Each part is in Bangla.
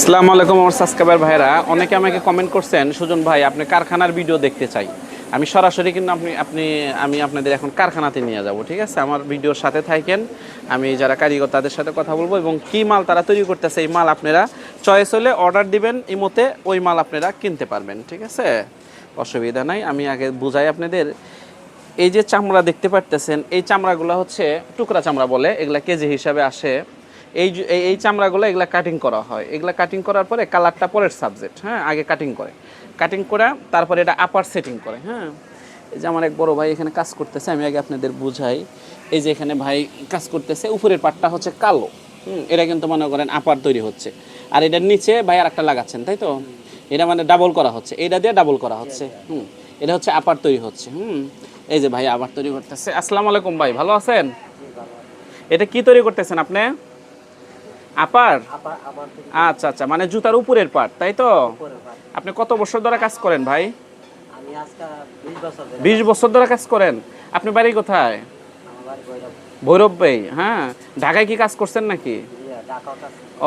আসসালামু আলাইকুম আমার সাবস্ক্রাইবার ভাইরা অনেকে আমাকে কমেন্ট করছেন, সুজন ভাই, আপনি কারখানার ভিডিও দেখতে চাই। আমি সরাসরি কিন্তু আপনি আপনি, আমি আপনাদের এখন কারখানাতে নিয়ে যাব, ঠিক আছে? আমার ভিডিওর সাথে থাকেন। আমি যারা কারিগর, তাদের সাথে কথা বলব এবং কি মাল তারা তৈরি করতেছে, এই মাল আপনারা চয়েস হলে অর্ডার দিবেন, ইমোতে ওই মাল আপনারা কিনতে পারবেন, ঠিক আছে? অসুবিধা নাই, আমি আগে বুঝাই আপনাদের। এই যে চামড়া দেখতে পারতেছেন, এই চামড়াগুলো হচ্ছে টুকরা চামড়া বলে, এগুলা কেজি হিসাবে আসে। এই এই চামড়াগুলো, এগুলা কাটিং করা হয়। এগুলা কাটিং করার পরে কালারটা পরের সাবজেক্ট হ্যাঁ? আগে কাটিং করে। কাটিং করা, তারপরে এটা আপার সেটিং করে হ্যাঁ? এই যে আমার এক বড় ভাই এখানে কাজ করতেছে, আমি আগে আপনাদের বুঝাই। এই যে এখানে ভাই কাজ করতেছে, উপরের পাটটা হচ্ছে কালো, হুম? এটা কিন্তু মনে করেন আপার তৈরি হচ্ছে। আর এটার নিচে ভাই আর একটা লাগাচ্ছেন, তাই তো? এটা মানে ডাবল করা হচ্ছে। এটা দিয়ে ডাবল করা হচ্ছে, হুম? এটা হচ্ছে আপার তৈরি হচ্ছে, হুম? এই যে ভাই আবার তৈরি করতেছে। আসসালামু আলাইকুম ভাই, ভালো আছেন? এটা কি তৈরি করতেছেন আপনি? আপার? আচ্ছা আচ্ছা মানে জুতার উপরের পার্ট তাই তো? আপনি কত বছর ধরে কাজ করেন ভাই? বিশ বছর ধরে কাজ করেন? আপনি বাড়ি কোথায়? ভৈরব। ভাই হ্যাঁ? ঢাকায় কি কাজ করছেন নাকি?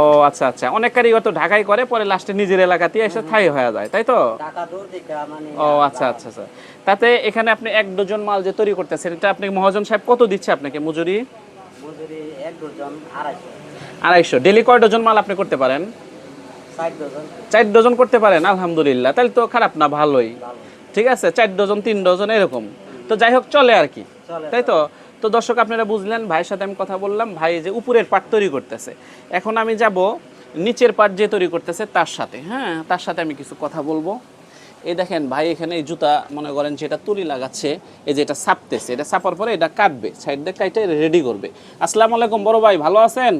ও আচ্ছা আচ্ছা অনেক কারিগর তো ঢাকায় করে পরে লাস্টে নিজের এলাকাতে এসে থাই হয়ে যায় তাই তো? মানে ও আচ্ছা আচ্ছা আচ্ছা। তাতে এখানে আপনি এক ডজন মাল যে তৈরি করতেছেন এটা আপনি মহাজন সাহেব কত দিচ্ছে আপনাকে মজুরি? মজুরি এক ডজন আড়াইশো। আড়াইশো। ডেলি কয় ডজন মাল আপনি করতে পারেন? চার ডজন করতে পারেন আলহামদুলিল্লাহ। তাহলে তো খারাপ না ভালোই। ঠিক আছে? চার ডজন তিন ডজন এরকম। তো যাই হোক চলে আর কি। তাই তো? তো দর্শক আপনারা বুঝলেন ভাইয়ের সাথে আমি কথা বললাম। ভাই যে উপরের পাট তৈরি করতেছে। এখন আমি যাব নিচের পাট যে তৈরি করতেছে তার সাথে। হ্যাঁ তার সাথে আমি কিছু কথা বলব। এই দেখেন ভাই এখানে এই জুতা মনে করেন যেটা তুলি লাগাচ্ছে এই যে এটা ছাপতেছে। এটা ছাপার পরে এটা কাটবে সাইড দিয়ে কাইটে রেডি করবে। আসসালামু আলাইকুম বড় ভাই ভালো আছেন?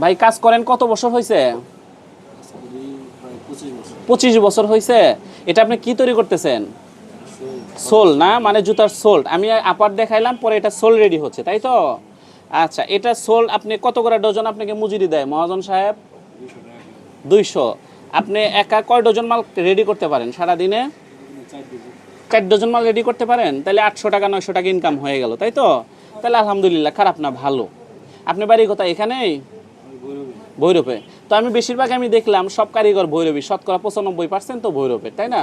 ভাই, কাজ করেন কত বছর হয়েছে পঁচিশ বছর হয়েছে এটা আপনি কি তৈরি করতেছেন? সোল না? মানে জুতার সোল। আমি আপার দেখাইলাম, পরে এটা সোল রেডি হচ্ছে, তাই তো? আচ্ছা এটা সোল আপনি কত করে ডজন আপনাকে মজুরি দেয়, মহাজন সাহেব? দুইশো। আপনি একা কয় ডজন মাল রেডি করতে পারেন সারা দিনে চার ডজন মাল রেডি করতে পারেন? তাহলে আটশো টাকা, নয়শো টাকা ইনকাম হয়ে গেল, তাই তো? তাহলে আলহামদুলিল্লাহ, খারাপ না, ভালো। আপনি বাড়ি কোথায়, এখানেই? ভৈরবে। তো আমি বেশিরভাগ আমি দেখলাম সব কারিগর ভৈরবী, শতকরা পঁচানব্বই পার্সেন্ট তো ভৈরবের তাই না?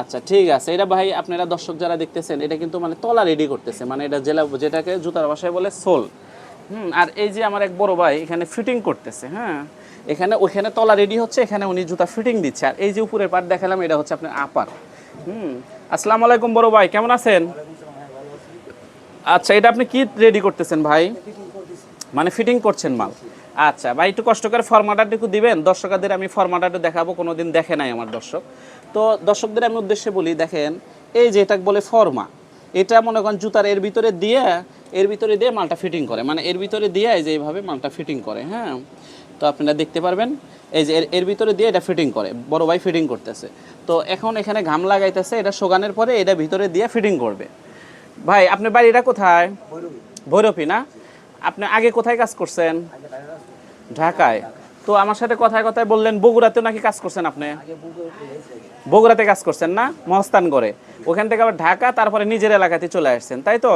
আচ্ছা ঠিক আছে। এটা ভাই আপনারা দর্শক যারা দেখতেছেন, এটা কিন্তু মানে তলা রেডি করতেছে। মানে এটা জেলা, যেটাকে জুতার ভাষায় বলে সোল। হুম, আর এই যে আমার এক বড় ভাই এখানে ফিটিং করতেছে হ্যাঁ? এখানে ওখানে তলা রেডি হচ্ছে, এখানে উনি জুতা ফিটিং দিচ্ছে। আর এই যে উপরের পাট দেখালাম, এটা হচ্ছে আপনার আপার হুম, আসসালামু আলাইকুম বড় ভাই, কেমন আছেন? আচ্ছা এটা আপনি কি রেডি করতেছেন ভাই? মানে ফিটিং করছেন মাল। আচ্ছা ভাই একটু কষ্ট করে ফর্মাটাটা একটু দিবেন। দর্শকদের আমি ফর্মাটাটা দেখাবো কোনোদিন দেখে নাই আমার দর্শক। তো দর্শকদের আমি উদ্দেশ্যে বলি দেখেন এই যে এটা বলে ফর্মা এটা মনে করেন জুতার এর ভিতরে দিয়ে এর ভিতরে দিয়ে মালটা ফিটিং করে। মানে এর ভিতরে দিয়ে যে এইভাবে মালটা ফিটিং করে হ্যাঁ? তো আপনারা দেখতে পারবেন এই যে এর এর ভিতরে দিয়ে এটা ফিটিং করে। বড় ভাই ফিটিং করতেছে। তো এখন এখানে ঘাম লাগাইতেছে এটা শোগানের পরে এটা ভিতরে দিয়ে ফিটিং করবে। ভাই আপনার বাড়িটা কোথায়? ভৈরবী না? আপনি আগে কোথায় কাজ করছেন? ঢাকায়। তো আমার সাথে কথায় কথায় বললেন, বগুড়াতেও নাকি কাজ করছেন আপনি? বগুড়াতে কাজ করছেন না? মহস্তান করে ওখান থেকে আবার ঢাকা, তারপরে নিজের এলাকাতে চলে আসছেন, তাই তো?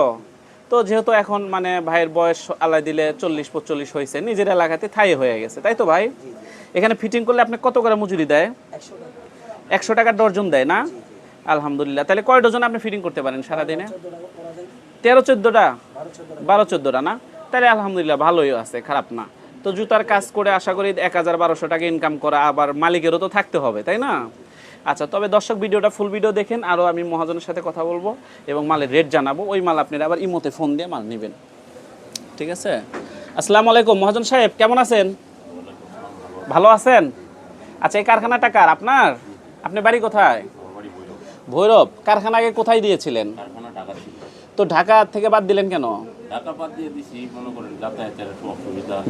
তো যেহেতু এখন মানে ভাইয়ের বয়স আল্লাহ দিলে চল্লিশ, পঁচল্লিশ হয়েছে, নিজের এলাকাতে থাই হয়ে গেছে, তাই তো ভাই? এখানে ফিটিং করলে আপনি কত করে মজুরি দেয়? একশো টাকা ডর্জন দেয় না? আলহামদুলিল্লাহ। তাহলে কয় ডজন আপনি ফিটিং করতে পারেন সারাদিনে? তেরো, চোদ্দোটা? বারো, চোদ্দোটা না? তাহলে আলহামদুলিল্লাহ ভালোই আছে খারাপ না। তো জুতার কাজ করে আশা করি এক হাজার বারোশো টাকা ইনকাম করা আবার মালিকেরও তো থাকতে হবে তাই না? আচ্ছা তবে দর্শক ভিডিওটা ফুল ভিডিও দেখেন আরও আমি মহাজনের সাথে কথা বলব এবং মালের রেট জানাব। ওই মাল আপনারা আবার ইমোতে ফোন দিয়ে মাল নেবেন। ঠিক আছে? আসসালামু আলাইকুম মহাজন সাহেব কেমন আছেন? ভালো আছেন? আচ্ছা এই কারখানাটা কার আপনার? আপনি বাড়ি কোথায়? ভৈরব। কারখানা আগে কোথায় দিয়েছিলেন? তো ঢাকা থেকে বাদ দিলেন কেন?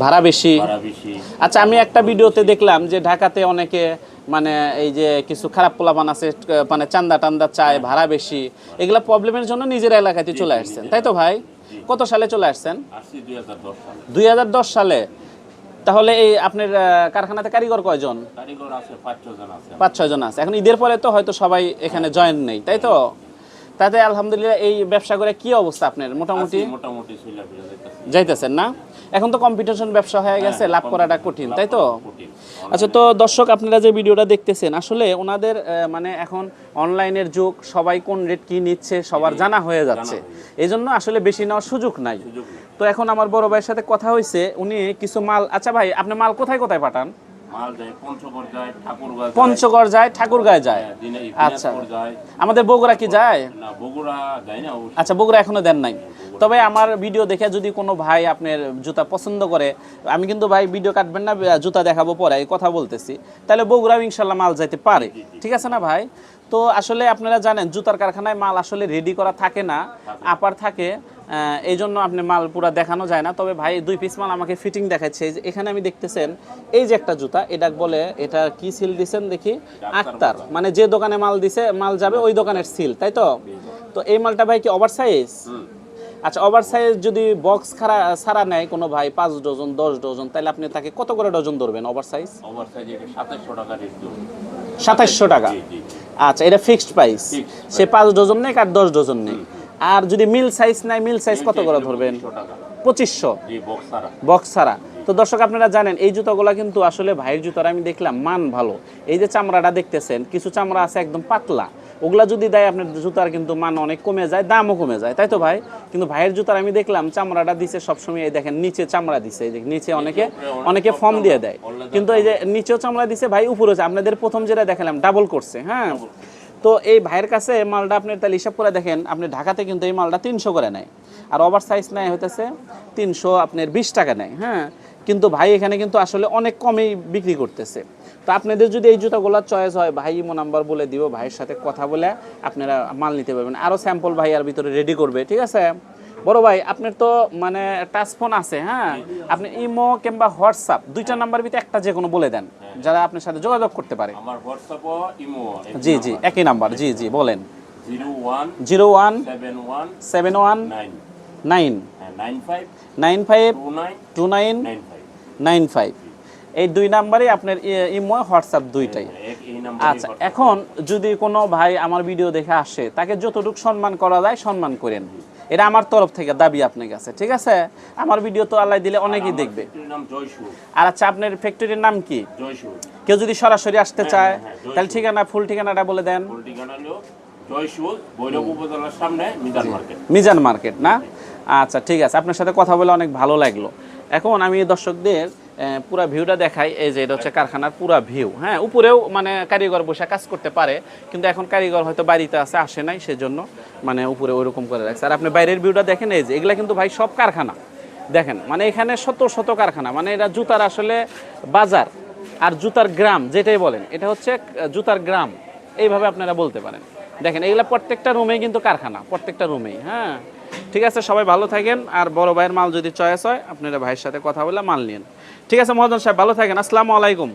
ভাড়া বেশি। আচ্ছা আমি একটা ভিডিওতে দেখলাম যে ঢাকাতে অনেকে মানে এই যে কিছু খারাপ পোলাপান আছে মানে চান্দা টান্দা চায় ভাড়া বেশি এগুলা প্রবলেমের জন্য নিজের এলাকাতে চলে আসছেন তাই তো ভাই? কত সালে চলে আসছেন? দুই হাজার দশ সালে। তাহলে এই আপনার কারখানাতে কারিগর কয়জন? পাঁচ ছ জন আছে। পাঁচ ছয় জন আছে। এখন ঈদের পরে তো হয়তো সবাই এখানে জয়েন নেই তাই তো? তাতে আলহামদুলিল্লাহ এই ব্যবসা করে কি অবস্থা আপনার? মোটামুটি? মোটামুটি যাইতেছেন না? এখন তো কম্পিটিশন ব্যবসা হয়ে গেছে হ্যাঁ, লাভ করাটা কঠিন তাই তো? আচ্ছা তো দর্শক আপনারা যে ভিডিওটা দেখতেছেন আসলে ওনাদের মানে এখন অনলাইনের যুগ সবাই কোন রেট কি নিচ্ছে সবার জানা হয়ে যাচ্ছে। এই জন্য আসলে বেশি নেওয়ার সুযোগ নাই। তো এখন আমার বড় ভাইয়ের সাথে কথা হয়েছে উনি কিছু মাল আচ্ছা ভাই আপনি মাল কোথায় কোথায় পাঠান? পঞ্চগড় যায় ঠাকুরগাঁ যায়, ঠাকুরগাঁয় যায় হ্যাঁ, আচ্ছা। আমাদের বগুড়া কি যায়? আচ্ছা বগুড়া এখনও দেন নাই। তবে আমার ভিডিও দেখে যদি কোনো ভাই আপনার জুতা পছন্দ করে আমি কিন্তু ভাই ভিডিও কাটবেন না জুতা দেখাবো পরে এই কথা বলতেছি। তাহলে বগুড়াও ইনশাল্লাহ মাল যাইতে পারে। ঠিক আছে না ভাই? তো আসলে আপনারা জানেন জুতার কারখানায় মাল আসলে রেডি করা থাকে না। আপার থাকে। এই জন্য আপনি মাল পুরা দেখানো যায় না। তবে ভাই দুই পিস মাল আমাকে ফিটিং দেখাচ্ছে। এখানে আমি দেখতেছেন এই যে একটা জুতা এটা বলে এটা কি সিল দিছেন দেখি? আক্তার। মানে যে দোকানে মাল দিছে মাল যাবে ওই দোকানের সিল তাই তো? তো এই মালটা ভাই কি ওভার সাইজ আচ্ছা ওভার সাইজ যদি বক্স খারা সারা নেয় কোনো ভাই পাঁচ ডজন দশ ডজন তাহলে আপনি তাকে কত করে ডজন ধরবেন ওভার সাইজ ওভার সাইজে সাতাশশো টাকা সাতাশশো টাকা? আচ্ছা এটা ফিক্সড প্রাইস সে পাঁচ ডজন নেই আর দশ ডজন নেই আর যদি মিল সাইজ নেয় মিল সাইজ কত করে ধরবেন? পঁচিশশো। টাকা পঁচিশশো জি বক্স সারা বক্স ছাড়া। তো দর্শক আপনারা জানেন এই জুতাগুলো কিন্তু আসলে ভাইয়ের জুতার আমি দেখলাম মান ভালো। এই যে চামড়াটা দেখতেছেন কিছু চামড়া আছে একদম পাতলা। ওগুলা যদি দেয় আপনার জুতার কিন্তু মান অনেক কমে যায় দামও কমে যায় তাই তো ভাই? কিন্তু ভাইয়ের জুতার আমি দেখলাম চামড়াটা দিছে সবসময় এই দেখেন নিচে চামড়া দিছে এই যে নিচে অনেকে অনেকে ফর্ম দিয়ে দেয়। কিন্তু এই যে নিচেও চামড়া দিছে ভাই উপরে আপনাদের প্রথম যেটা দেখালাম ডাবল করছে হ্যাঁ? তো এই ভাইয়ের কাছে মালটা আপনি তাহলে হিসাব করে দেখেন, আপনি ঢাকাতে কিন্তু এই মালটা তিনশো করে নেয়। আর ওভার সাইজ নেয় হইতেছে তিনশো, আপনার বিশ টাকা নেয় হ্যাঁ? কিন্তু ভাই এখানে কিন্তু আসলে অনেক কমেই বিক্রি করতেছে। তো আপনাদের যদি এই জুতাগুলোর চয়েস হয়, ভাই ইমো নাম্বার বলে দিব ভাইয়ের সাথে কথা বলে আপনারা মাল নিতে পারবেন। আরও স্যাম্পল ভাই আর ভিতরে রেডি করবে, ঠিক আছে? বড় ভাই আপনার তো মানে টাচ ফোন আছে হ্যাঁ? আপনি ইমো কিংবা হোয়াটসঅ্যাপ দুইটা নাম্বার ভিতরে একটা যে কোনো বলে দেন যারা আপনার সাথে যোগাযোগ করতে পারে। আমার হোয়াটসঅ্যাপও ইমো জি জি একই নাম্বার জি জি বলেন। Zero one zero one seven one seven one nine nine হ্যাঁ এই দুই নাম্বারে আপনার ইমো হোয়াটসঅ্যাপ দুইটাই। নাম্বার আচ্ছা এখন যদি কোনো ভাই আমার ভিডিও দেখে আসে তাকে যতটুকু সম্মান করা যায় সম্মান করেন। এটা আমার তরফ থেকে দাবি আপনার কাছে ঠিক আছে? আমার ভিডিও তো আল্লাহ দিলে অনেকেই দেখবে। আর আচ্ছা আপনার ফ্যাক্টরির নাম কি? কেউ যদি সরাসরি আসতে চায় হ্যাঁ, হ্যাঁ, তাহলে ঠিকানা ফুল ঠিকানাটা বলে দেন। মিজান মার্কেট না? আচ্ছা ঠিক আছে। আপনার সাথে কথা বলে অনেক ভালো লাগল। এখন আমি দর্শকদের পুরা ভিউটা দেখাই, এই যে এটা হচ্ছে কারখানার পুরা ভিউ হ্যাঁ উপরেও মানে কারিগর বসে কাজ করতে পারে, কিন্তু এখন কারিগর হয়তো বাড়িতে আছে, আসে নাই, সেজন্য মানে উপরে ওইরকম করে রাখছে। আর আপনি বাইরের ভিউটা দেখেন, এই যে, এগুলা কিন্তু ভাই সব কারখানা। দেখেন মানে এখানে শত শত কারখানা মানে এটা জুতার আসলে বাজার আর জুতার গ্রাম, যেটাই বলেন, এটা হচ্ছে জুতার গ্রাম। এইভাবে আপনারা বলতে পারেন। দেখেন, এগুলা প্রত্যেকটা রুমেই কিন্তু কারখানা, প্রত্যেকটা রুমেই হ্যাঁ। ঠিক আছে, সবাই ভালো থাকেন, আর বড় ভাইয়ের মাল যদি চয়েস হয়, আপনারা ভাইয়ের সাথে কথা বলে মাল নিন ঠিক আছে মহাজন সাহেব ভালো থাকেন। আসসালামু আলাইকুম।